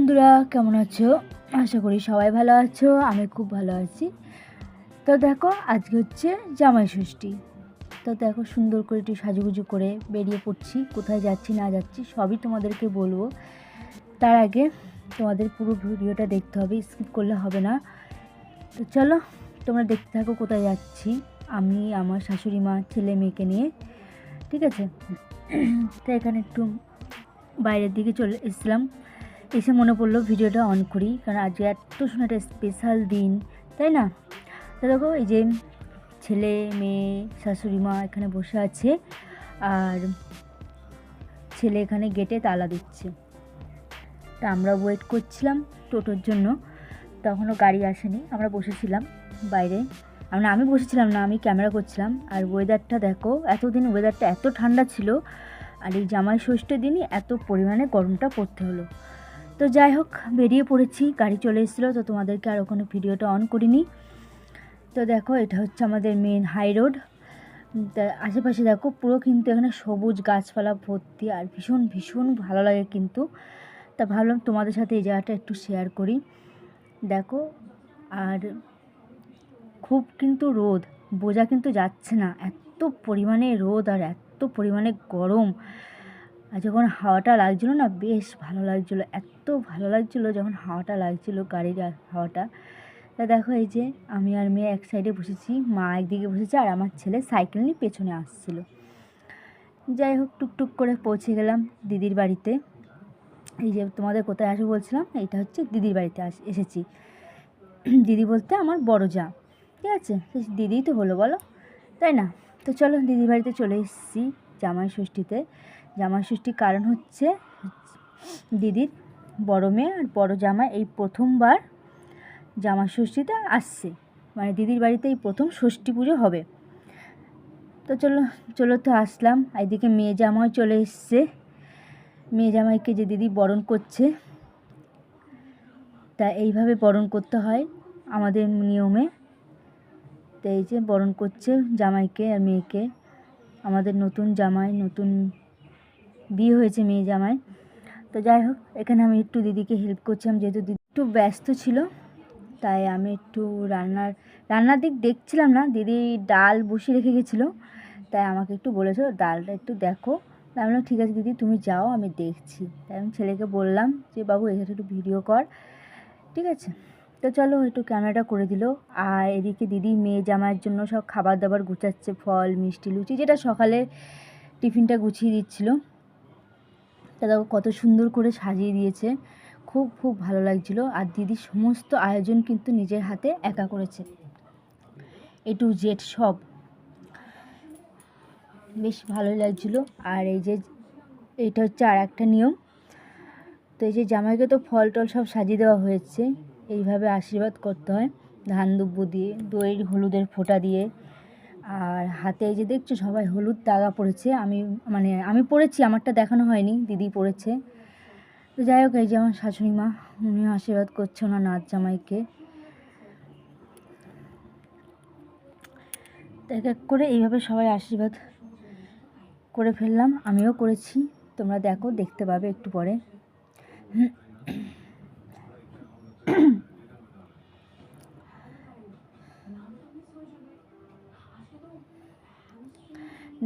বন্ধুরা, কেমন আছো? আশা করি সবাই ভালো আছো, আমি খুব ভালো আছি। তো দেখো, আজকে হচ্ছে জামাই ষষ্ঠী। তো দেখো, সুন্দর করে একটু সাজুগুজু করে বেরিয়ে পড়ছি। কোথায় যাচ্ছি, না যাচ্ছি, সবই তোমাদেরকে বলব। তার আগে তোমাদের পুরো ভিডিওটা দেখতে হবে, স্কিপ করলে হবে না। তো চলো, তোমরা দেখতে থাকো কোথায় যাচ্ছি। আমি, আমার শাশুড়ি মা, ছেলে মেয়েকে নিয়ে, ঠিক আছে? তো এখানে একটু বাইরের দিকে চলে এসেছিলাম। এসে মনে পড়ল ভিডিওটা অন করি, কারণ আজকে এত সুন্দর একটা স্পেশাল দিন, তাই না? তো দেখো, এই যে ছেলে, মেয়ে, শাশুড়ি মা এখানে বসে আছে, আর ছেলে এখানে গেটে তালা দিচ্ছে। তা আমরা ওয়েট করছিলাম টোটোর জন্য, তখনও গাড়ি আসেনি, আমরা বসেছিলাম বাইরে। মানে আমি বসেছিলাম না, আমি ক্যামেরা করছিলাম, আর ওয়েদারটা দেখো, এতদিন ওয়েদারটা এত ঠান্ডা ছিল, আর এই জামাই ষষ্ঠীর দিনই এত পরিমাণে গরমটা পড়তে হলো। তো যাই হোক, বেরিয়ে পড়েছি, গাড়ি চলে এসেছিল, তো তোমাদেরকে আর ওখানে ভিডিওটা অন করিনি। তো দেখো, এটা হচ্ছে আমাদের মেন হাই রোড আশেপাশে দেখো, পুরো কিন্তু এখানে সবুজ গাছপালা ভর্তি, আর ভীষণ ভীষণ ভালো লাগে কিন্তু। তা ভাবলাম তোমাদের সাথে এই জায়গাটা একটু শেয়ার করি। দেখো, আর খুব কিন্তু রোদ, বোঝা কিন্তু যাচ্ছে না। এত পরিমাণে রোদ আর এত পরিমাণে গরম। আর যখন হাওয়াটা লাগছিল না, বেশ ভালো লাগছিল, এত ভালো লাগছিল যখন হাওয়াটা লাগছিল, গাড়ির হাওয়াটা। তা দেখো এই যে আমি আর মেয়ে এক সাইডে বসেছি, মা একদিকে বসেছে আর আমার ছেলে সাইকেল নিয়ে পেছনে আসছিল। যাই হোক, টুকটুক করে পৌঁছে গেলাম দিদির বাড়িতে। এই যে তোমাদের কোথায় আসব বলছিলাম এটা হচ্ছে দিদির বাড়িতে আস, এসেছি। দিদি বলতে আমার বড় যা, ঠিক আছে? দিদিই তো হলো, বলো? তাই না? তো চলো দিদির বাড়িতে চলে এসেছি জামাই ষষ্ঠীতে। জামাই ষষ্ঠীর কারণ হচ্ছে দিদির বড় মেয়ে আর বড় জামাই এই প্রথমবার জামাই ষষ্ঠীতে আসছে। মানে দিদির বাড়িতে এই প্রথম ষষ্ঠী পুজো হবে। তো চলো চলো তো আসলাম। এইদিকে মেয়ে জামাই চলে এসছে। মেয়ে জামাইকে যে দিদি বরণ করছে, তা এইভাবে বরণ করতে হয় আমাদের নিয়মে। তো এই যে বরণ করছে জামাইকে আর মেয়েকে। আমাদের নতুন জামাই, নতুন বিয়ে হয়েছে মেয়ে জামাই। তো যাই হোক, এখানে আমি একটু দিদিকে হেল্প করছিলাম যেহেতু দিদি একটু ব্যস্ত ছিল, তাই আমি একটু রান্নার রান্নার দিক দেখছিলাম না। দিদি ডাল বসিয়ে রেখে গেছিল, তাই আমাকে একটু বলেছিল, ডালটা একটু দেখো। তাই আমি ঠিক আছে দিদি, তুমি যাও, আমি দেখছি। তাই আমি ছেলেকে বললাম যে, বাবু এখানে একটু ভিডিও কর। ঠিক আছে? তো চলো, একটু ক্যামেরাটা করে দিল। আর এদিকে দিদি মেয়ে জামাইয়ের জন্য সব খাবার দাবার গুছাচ্ছে, ফল, মিষ্টি, লুচি, যেটা সকালে টিফিনটা গুছিয়ে দিচ্ছিল। দেখো কত সুন্দর করে সাজিয়ে দিয়েছে। খুব খুব ভালো লাগছিল। আর দিদি সমস্ত আয়োজন কিন্তু নিজের হাতে একা করেছে। এ টু জেড সব। বেশ ভালোই লাগছিল। আর এই যে এইটা হচ্ছে আর একটা নিয়ম। তো এই যে জামাইকে তো ফল টল সব সাজিয়ে দেওয়া হয়েছে। এইভাবে আশীর্বাদ করতে হয়। ধান দুব্বু দিয়ে, দইয়ের হলুদের ফোঁটা দিয়ে। আর হাতে এই যে দেখছ সবাই হলুদ দাগা পড়েছে আমি মানে আমি পড়েছি আমারটা দেখানো হয়নি, দিদি পড়েছে তো যাই হোক, এই যে আমার শাশুড়ি মা উনি আশীর্বাদ করছে ওনার নাচ জামাইকে। এক এক করে এইভাবে সবাই আশীর্বাদ করে ফেললাম, আমিও করেছি, তোমরা দেখো, দেখতে পাবে একটু পরে।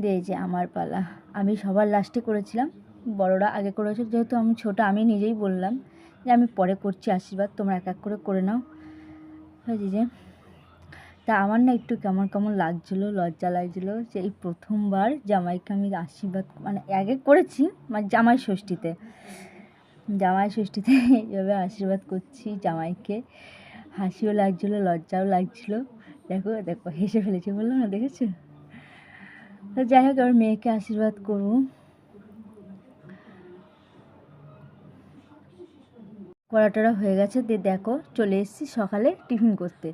দিয়ে যে আমার পালা। আমি সবার লাস্টে করেছিলাম। বড়রা আগে করেছে যেহেতু আমি ছোট, আমি নিজেই বললাম যে আমি পরে করছি আশীর্বাদ, তোমরা এক এক করে করে নাও। হয়েছে যে তা আমার না একটু কেমন কেমন লাগছিল, লজ্জা লাগছিল যে এই প্রথমবার জামাইকে আমি আশীর্বাদ মানে আগে করেছি মানে জামাই ষষ্ঠীতে। জামাই ষষ্ঠীতে এইভাবে আশীর্বাদ করছি জামাইকে। হাসিও লাগছিল, লজ্জাও লাগছিল। দেখো দেখো, হেসে ফেলেছে বলল না, দেখেছ? তো যাই হোক, এবার মেয়েকে আশীর্বাদ করব। কড়াটরা হয়ে গেছে। দিয়ে দেখো, চলে এসেছি সকালে টিফিন করতে।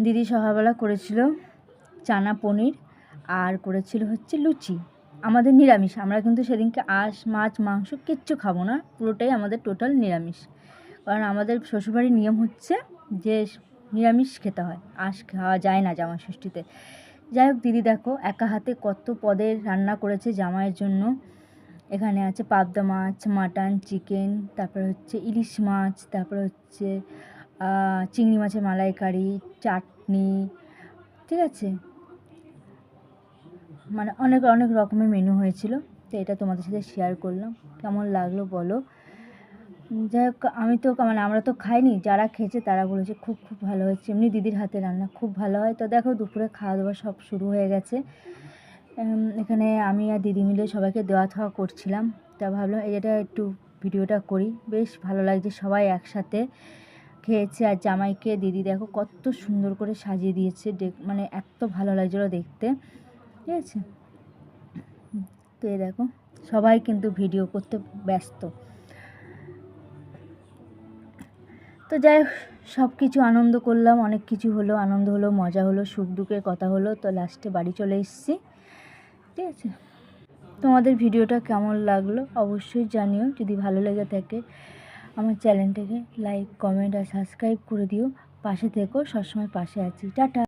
দিদি সকালবেলা করেছিল চানা পনির আর করেছিল হচ্ছে লুচি। আমাদের নিরামিষ। আমরা কিন্তু সেদিনকে আঁশ, মাছ, মাংস কিচ্ছু খাব না। পুরোটাই আমাদের টোটাল নিরামিষ। কারণ আমাদের শ্বশুরবাড়ির নিয়ম হচ্ছে যে নিরামিষ খেতে হয়। আঁশ খাওয়া যায় না জামা ষষ্ঠীতে যাই হোক, দিদি দেখো, একা হাতে কত পদের রান্না করেছে জামাইয়ের জন্য। এখানে আছে পাবদা মাছ, মাটন, চিকেন, তারপর হচ্ছে ইলিশ মাছ, তারপর হচ্ছে চিংড়ি মাছের মালাইকারি, চাটনি, ঠিক আছে? মানে অনেক অনেক রকমের মেনু হয়েছিল, তো এটা তোমাদের সাথে শেয়ার করলাম। কেমন লাগল বলো? যাই হোক আমি তো মানে আমরা তো খাইনি, যারা খেয়েছে তারা বলেছে খুব খুব ভালো হয়েছে। এমনি দিদির হাতে রান্না খুব ভালো হয়। তো দেখো, দুপুরে খাওয়া দাওয়া সব শুরু হয়ে গেছে। এখানে আমি আর দিদি মিলে সবাইকে দেওয়া থাওয়া করছিলাম। তা ভাবলাম এটা একটু ভিডিওটা করি। বেশ ভালো লাগছে সবাই একসাথে খেয়েছে। আর জামাইকে দিদি দেখো কত সুন্দর করে সাজিয়ে দিয়েছে। মানে এত ভালো লাগছিল দেখতে। ঠিক আছে? তো এই দেখো, সবাই কিন্তু ভিডিও করতে ব্যস্ত। তো যাই সব কিছু আনন্দ করলাম, অনেক কিছু হলো, আনন্দ হলো, মজা হলো, সুখ দুঃখের কথা হলো, তো লাস্টে বাড়ি চলে এসেছি। ঠিক আছে? তোমাদের ভিডিওটা কেমন লাগল অবশ্যই জানিও, যদি ভালো লেগে থাকে আমার চ্যানেলটাকে লাইক কমেন্ট আর সাবস্ক্রাইব করে দিও। পাশে থেকো, সবসময় পাশে আছি। টাটা!